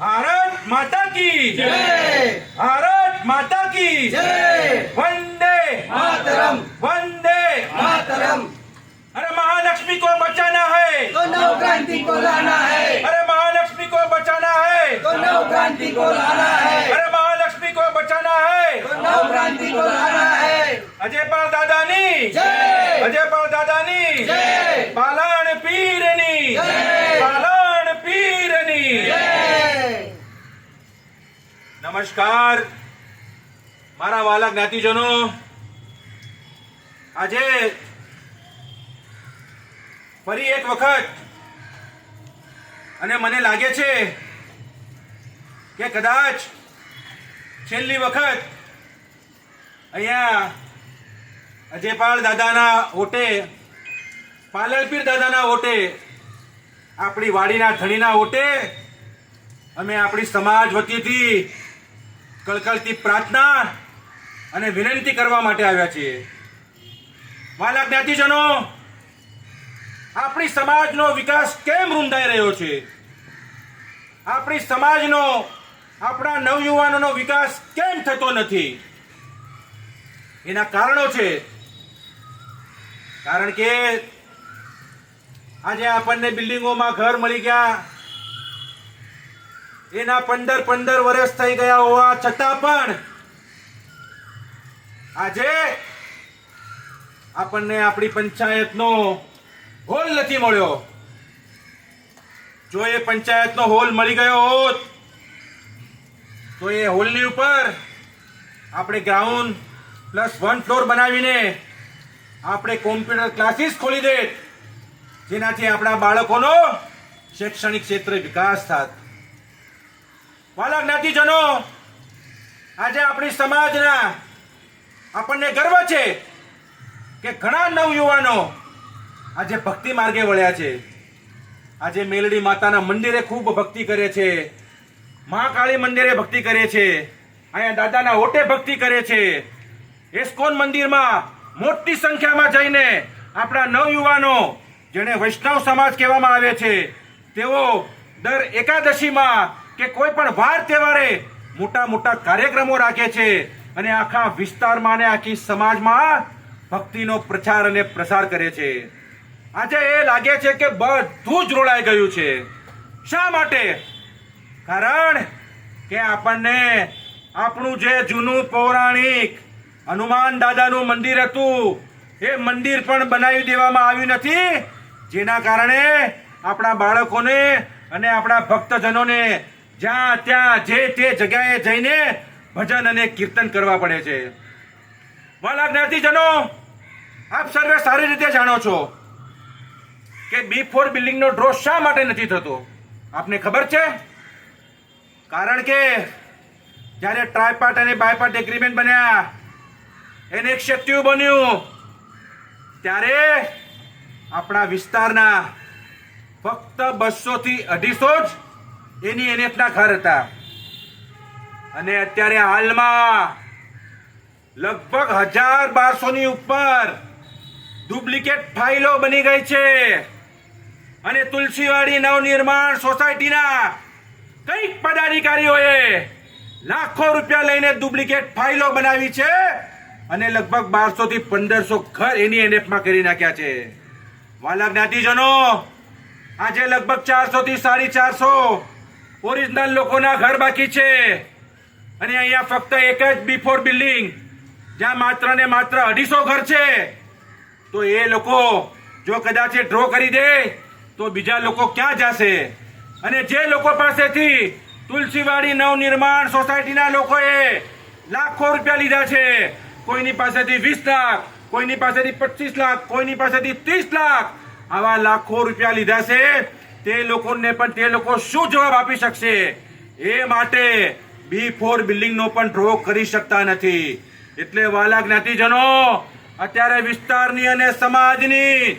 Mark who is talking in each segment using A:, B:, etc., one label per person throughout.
A: ભારત માતા કી
B: જય
A: ભારત માતા કી
B: જય
A: વંદે
B: मातरम
A: वंदे
B: मातरम
A: अरे महालक्ष्मी को बचाना है
B: तो नव क्रांति को लाना है
A: अरे महालक्ष्मी को बचाना है
B: तो नव क्रांति को लाना है
A: अरे महालक्ष्मी को बचाना है
B: तो नव क्रांति
A: નમસ્કાર. મારા વાલા જ્ઞાતિજનો, આજે ફરી એક વખત અને મને લાગે છે કે કદાચ છેલ્લી વખત અહીંયા અજયપાલ દાદાના ઓટે પાલલપીર દાદાના ઓટે, આપણી વાડીના ધણીના ઓટે, અમે આપણી સમાજ વતીથી કળકળતી પ્રાર્થના અને વિનંતી કરવા માટે આવ્યા છીએ. વાલા જ્ઞાતિજનો, આપણી સમાજનો વિકાસ કેમ રૂંધાઈ રહ્યો છે? આપણી સમાજનો, આપણા નવયુવાનોનો વિકાસ કેમ થતો નથી? એના કારણો છે. કારણ કે આજે આપણને બિલ્ડિંગોમાં ઘર મળી ગયા એના પંદર પંદર વર્ષ થઈ ગયા હોવા છતાં પણ આજે આપણને આપણી પંચાયતનો હોલ નથી મળ્યો. જો એ પંચાયતનો હોલ મળી ગયો હોત, તો એ હોલની ઉપર આપણે ગ્રાઉન્ડ પ્લસ વન ફ્લોર બનાવીને આપણે કોમ્પ્યુટર ક્લાસીસ ખોલી દે જેનાથી આપણા બાળકોનો શૈક્ષણિક ક્ષેત્રે વિકાસ થાત. વાલા જ્ઞાતિજનો આજે આપણી સમાજના આપણને ગર્વ છે કે ઘણા નવયુવાનો આજે ભક્તિ માર્ગે વળ્યા છે. આજે મેલડી માતાના મંદિરે ખૂબ ભક્તિ કરે છે. મહાકાળી મંદિરે ભક્તિ કરે છે. અહીંયા દાદાના ઓટે ભક્તિ કરે છે. એસ્કોન મંદિરમાં મોટી સંખ્યામાં જઈને આપણા નવયુવાનો, જેને વૈષ્ણવ સમાજ કહેવામાં આવે છે, તેઓ દર એકાદશીમાં કે કોઈ પણ વાર તહેવારે મોટા મોટા કાર્યક્રમો રાખે છે અને આખા વિસ્તારમાં અને આખી સમાજમાં ભક્તિનો પ્રચાર અને પ્રસાર કરે છે. આજે એ લાગે છે કે બધું જ રોળાઈ ગયું છે. શા માટે? કારણ કે આપણને આપણું જે જૂનું પૌરાણિક હનુમાન દાદાનું મંદિર હતું, એ મંદિર પણ બનાવી દેવામાં આવ્યું નથી. જેના કારણે આપણા બાળકોને અને આપણા ભક્તજનોને જ્યાં ત્યાં જે તે જગ્યાએ જઈને ભજન અને કીર્તન કરવા પડે છે. વાલા જ્ઞાતિજનો, આપ સર્વે સારી રીતે જાણો છો કે બી ફોર બિલ્ડિંગનો ડ્રો શા માટે નથી થતો? આપને ખબર છે? કારણ કે જ્યારે ટ્રાયપાર્ટ અને બાયપાર્ટ એગ્રીમેન્ટ બન્યા, એને એક એનેક્સેટિવ બન્યું. ત્યારે આપણા વિસ્તારના ફક્ત બસોથી અઢીસો જ એની એનએફના ઘર હતા. અને અત્યારે હાલમાં લગભગ હજાર બારસો ની ઉપર ડુપ્લિકેટ ફાઇલો બની ગઈ છે. અને તુલસીવાડી નવનિર્માણ સોસાયટીના કંઈક પદાધિકારીઓએ લાખો રૂપિયા લઈને ડુપ્લિકેટ ફાઇલો બનાવી છે અને લગભગ બારસો થી પંદરસો ઘર એની એનએફમાં કરી નાખ્યા છે. વાલા જ્ઞાતિજનો, આજે લગભગ ચારસો થી સાડી ચારસો ઓરિજિનલ લોકોના ઘર બાકી છે. અને અહીંયા ફક્ત એક જ બિફોર બિલ્ડિંગ જ્યાં માત્ર ને માત્ર અઢીસો ઘર છે. તો એ લોકો જો કદાચ ડ્રો કરી દે, તો બીજા લોકો ક્યાં જશે? અને જે લોકો પાસેથી તુલસીવાડી નવનિર્માણ સોસાયટીના લોકોએ લાખો રૂપિયા લીધા છે. કોઈની પાસેથી વીસ લાખ, કોઈની પાસેથી પચીસ લાખ, કોઈની પાસેથી ત્રીસ લાખ આવા લાખો રૂપિયા લીધા છે. તે લોકોને પણ તે લોકો શું જવાબ આપી શકશે? એ માટે બી ફોર બિલ્ડિંગનો પણ ડ્રો કરી શકતા નથી. એટલે વાલા જ્ઞાતિજનો, અત્યારે વિસ્તારની અને સમાજની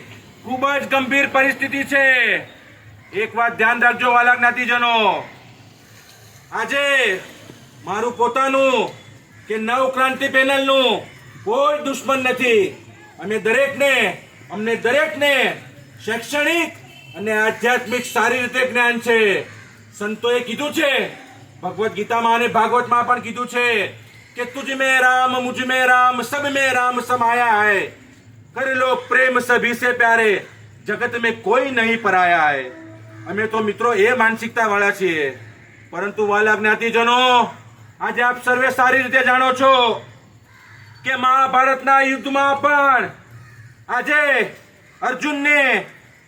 A: ખૂબ જ ગંભીર પરિસ્થિતિ છે. એક વાત ધ્યાન રાખજો વાલા જ્ઞાતિજનો. આજે મારું પોતાનું કે નવ ક્રાંતિ પેનલનું કોઈ દુશ્મન નથી. અમે દરેકને, અમને દરેકને શૈક્ષણિક અને આધ્યાત્મિક સારી રીતે જ્ઞાન છે. સંતોએ કીધું છે, ભગવદ્ ગીતામાં અને ભાગવતમાં પણ કીધું છે કે તુજ મેં રામ મુજમે રામ, સબ મે રામ સમાયા હૈ કર લો પ્રેમ સભી સે પ્યારે, જગત મેં કોઈ નહીં પરાયા હૈ અમે તો મિત્રો એ માનસિકતા વાળા છીએ. પરંતુ વાલા જ્ઞાતિજનો, આજે આપ સર્વે સારી રીતે જાણો છો કે મહાભારતના યુદ્ધમાં પણ આજે અર્જુનને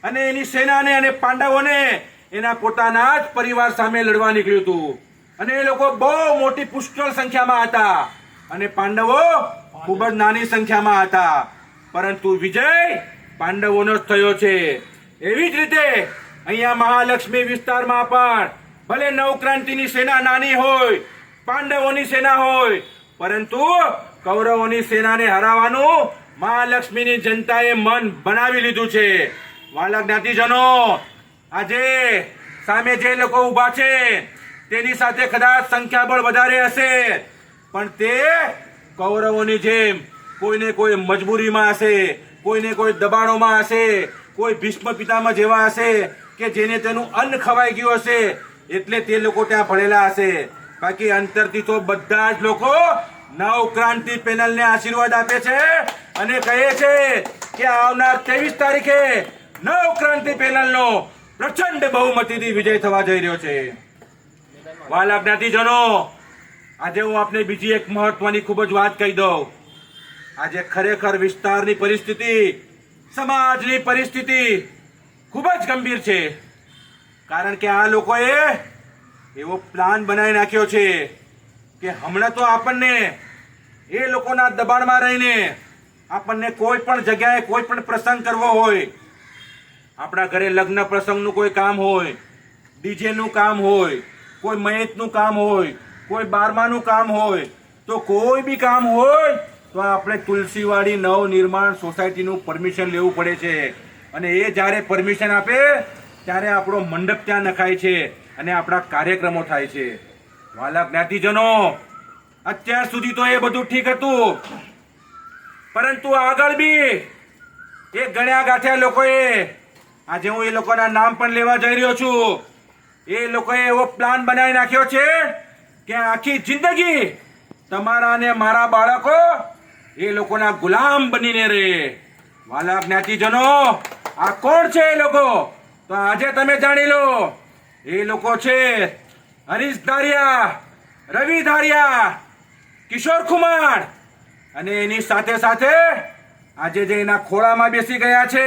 A: અને એની સેનાને અને પાંડવોને એના પોતાના જ પરિવાર સામે લડવા નીકળ્યું હતું. અને એ લોકો બહુ મોટી પુષ્કળ સંખ્યામાં હતા. અને પાંડવો ખૂબ જ નાની સંખ્યામાં હતા. પરંતુ વિજય પાંડવોનો જ થયો છે. એવી જ રીતે અહીંયા મહાલક્ષ્મી વિસ્તારમાં પણ ભલે નવક્રાંતિની સેના નાની હોય, પાંડવોની સેના હોય, પરંતુ કૌરવોની સેનાને હરાવવાનું મહાલક્ષ્મીની જનતાએ મન બનાવી લીધું છે. વાલા જ્ઞાતિજનો આજે સામે જે લોકો ઊભા છે, તેની સાથે કદાચ સંખ્યાબળ વધારે હશે, પણ તે કૌરવોની જેમ કોઈને કોઈ મજબૂરીમાં હશે, કોઈને કોઈ દબાણોમાં હશે, કોઈ ભીષ્મ પિતામાં જેવા હશે, કે જેને તેનું અન્ન ખવાઈ ગયું હશે, એટલે તે લોકો ત્યાં ભળેલા હશે. બાકી અંતરથી તો બધા જ લોકો નવક્રાંતિ પેનલને આશીર્વાદ આપે છે અને કહે છે કે આવનાર ત્રેવીસ તારીખે નવક્રાંતિ પેનલનો પ્રચંડ બહુમતીથી વિજય થવા જઈ રહ્યો છે. વાલા જ્ઞાતિજનો, આજે હું આપને બીજી એક મહત્વની ખૂબ જ વાત કહી દઉં. આજે ખરેખર વિસ્તારની પરિસ્થિતિ, સમાજની પરિસ્થિતિ ખૂબ જ ગંભીર છે. કારણ કે આ લોકોએ એવો પ્લાન બનાવી નાખ્યો છે કે હમણાં તો આપણને એ લોકોના દબાણમાં રહીને આપણને કોઈ પણ જગ્યાએ કોઈ પણ પ્રસંગ કરવો હોય આપણા ઘરે લગ્ન પ્રસંગનું કોઈ કામ હોય, ડીજેનું કામ હોય, કોઈ મયતનું કામ હોય, કોઈ બારમાનું કામ હોય, તો કોઈ બી કામ હોય, તો આપણે તુલસીવાડી નવ નિર્માણ સોસાયટીનું પરમિશન લેવું પડે છે. અને એ જ્યારે પરમિશન આપે, ત્યારે આપણો મંડપ ત્યાં નખાય છે અને આપણા કાર્યક્રમો થાય છે. વાલા જ્ઞાતિજનો, અત્યાર સુધી તો એ બધું ઠીક હતું. પરંતુ આગળ બી એ ગણ્યા ગાંઠ્યા લોકોએ આજે હું એ લોકોના નામ પણ લેવા જઈ રહ્યો છું. એ લોકોએ એવો પ્લાન બનાવી નાખ્યો છે કે આખી જિંદગી તમારા અને મારા બાળકો એ લોકોના ગુલામ બનીને રહે. વાલા જ્ઞાતિજનો, આ કોણ છે એ લોકો? તો આજે તમે જાણી લો, એ લોકો છે હરીશ ધારિયા, રવિ ધારિયા, કિશોર કુમાર અને એની સાથે સાથે આજે જે એના ખોળામાં બેસી ગયા છે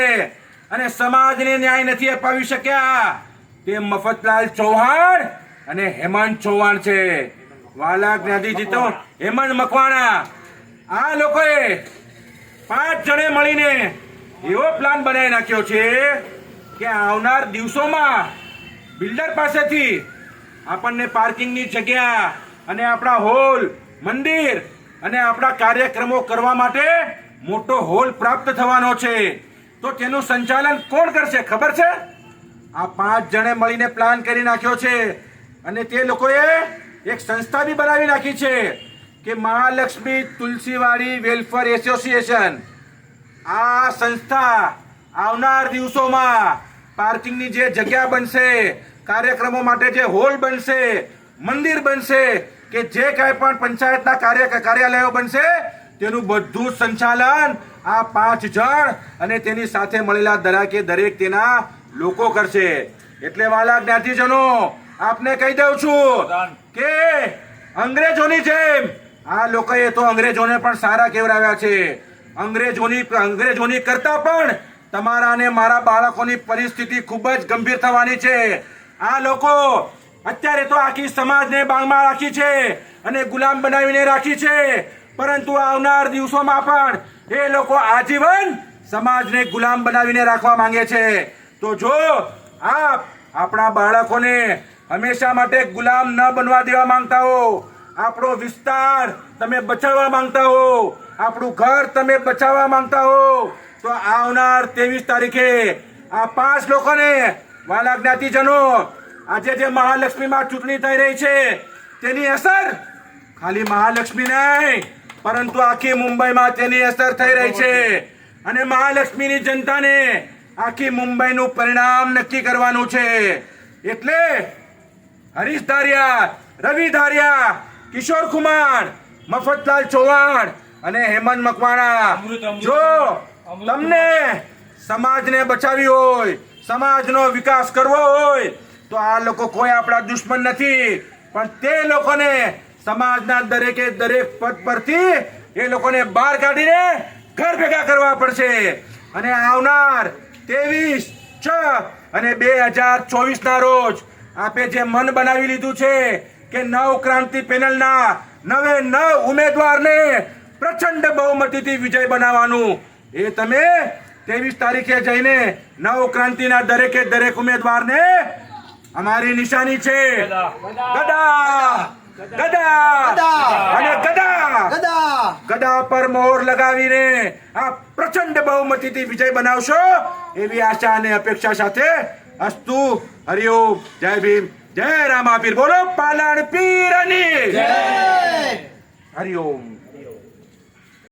A: અને સમાજને ન્યાય નથી અપાવી શક્યા. તે મફતલાલ ચૌહાણ અને હેમંત ચૌહાણ છે. વાલા જ્ઞાતિજી તો હેમંત મકવાણા. આ લોકોએ પાંચ જણે મળીને એવો પ્લાન બનાવી નાખ્યો છે કે આવનાર દિવસોમાં બિલ્ડર પાસેથી આપણને પાર્કિંગની જગ્યા અને આપણા હોલ, મંદિર અને આપણા કાર્યક્રમો કરવા માટે મોટો હોલ પ્રાપ્ત થવાનો છે. તો તેનું સંચાલન કોણ કરશે, ખબર છે? આ પાંચ જણે મળીને પ્લાન કરી નાખ્યો છે. અને તે લોકોએ એક સંસ્થા બી બનાવી નાખી છે કે મહાલક્ષ્મી તુલસીવાડી વેલફેર એસોસિએશન. આ સંસ્થા આવનાર દિવસોમાં પાર્કિંગની જે જગ્યા બનશે, કાર્યક્રમો માટે જે હોલ બનશે, મંદિર બનશે, કે જે કાંઈ પણ પંચાયતના કાર્ય કાર્યાલયો બનશે, તેનું બધું સંચાલન આ પાંચ જણ અને તેની સાથે મળેલા દરાકે દરેક તેના લોકો કરશે. એટલે વાલા જ્ઞાતિજનો આપને કહી દઉં છું કે અંગ્રેજોની જેમ આ લોકોએ તો અંગ્રેજોને પણ સારા કેવડાવ્યા છે. અંગ્રેજોની અંગ્રેજોની કરતા પણ તમારા અને મારા બાળકોની પરિસ્થિતિ ખૂબ જ ગંભીર થવાની છે. આ લોકો અત્યારે તો આખી સમાજને બાંગમાં રાખી છે અને ગુલામ બનાવીને રાખી છે. પરંતુ આવનાર દિવસોમાં પણ એ લોકો આજીવન સમાજને ગુલામ બનાવીને રાખવા માંગે છે. તો જો આપ આપણા બાળકોને હંમેશા માટે ગુલામ ન બનવા દેવા માંગતા હો, આપણો વિસ્તાર તમે બચાવવા માંગતા હો, આપણું ઘર તમે બચાવવા માંગતા હો, તો આવનાર ત્રેવીસ તારીખે આ પાંચ લોકોને વાલા જ્ઞાતિજનો આજે જે મહાલક્ષ્મીમાં ચૂંટણી થઈ રહી છે, તેની અસર ખાલી મહાલક્ષ્મી નહીં પરંતુ આખી મુંબઈમાં તેની અસર થઈ રહી છે. અને મહાલક્ષ્મીની જનતાને આખી મુંબઈનું પરિણામ નક્કી કરવાનું છે. એટલે હરીશ ધારિયા રવિ ધારિયા કિશોર કુમાર મફતલાલ ચૌહાણ અને હેમંત મકવાણા. જો તમને સમાજને બચાવી હોય સમાજનો વિકાસ કરવો હોય તો આ લોકો કોઈ આપણા દુશ્મન નથી. પણ તે લોકોને સમાજના દરેકે દરેક પદ પરથી એ લોકોને બહાર કાઢીને ઘર ભેગા કરવા પડશે. અને આવનાર ત્રેવીસ છ અને બે હજાર ચોવીસ ના રોજ આપે જે મન બનાવી લીધું છે કે નવ ક્રાંતિ પેનલના નવે નવ ઉમેદવારને પ્રચંડ બહુમતીથી વિજય બનાવવાનું. એ તમે ત્રેવીસ તારીખે જઈને નવ ક્રાંતિના દરેકે દરેક ઉમેદવારને અમારી નિશાની છે. ગદા. ગદા. અને ગદા.
B: ગદા.
A: ગદા પર મોહર લગાવીને આ પ્રચંડ બહુમતીથી વિજય બનાવશો એવી આશા અને અપેક્ષા સાથે અસ્તુ હરિઓમ જય ભીમ જય રામાપીર. બોલો પાલણ પીરની હરિઓમ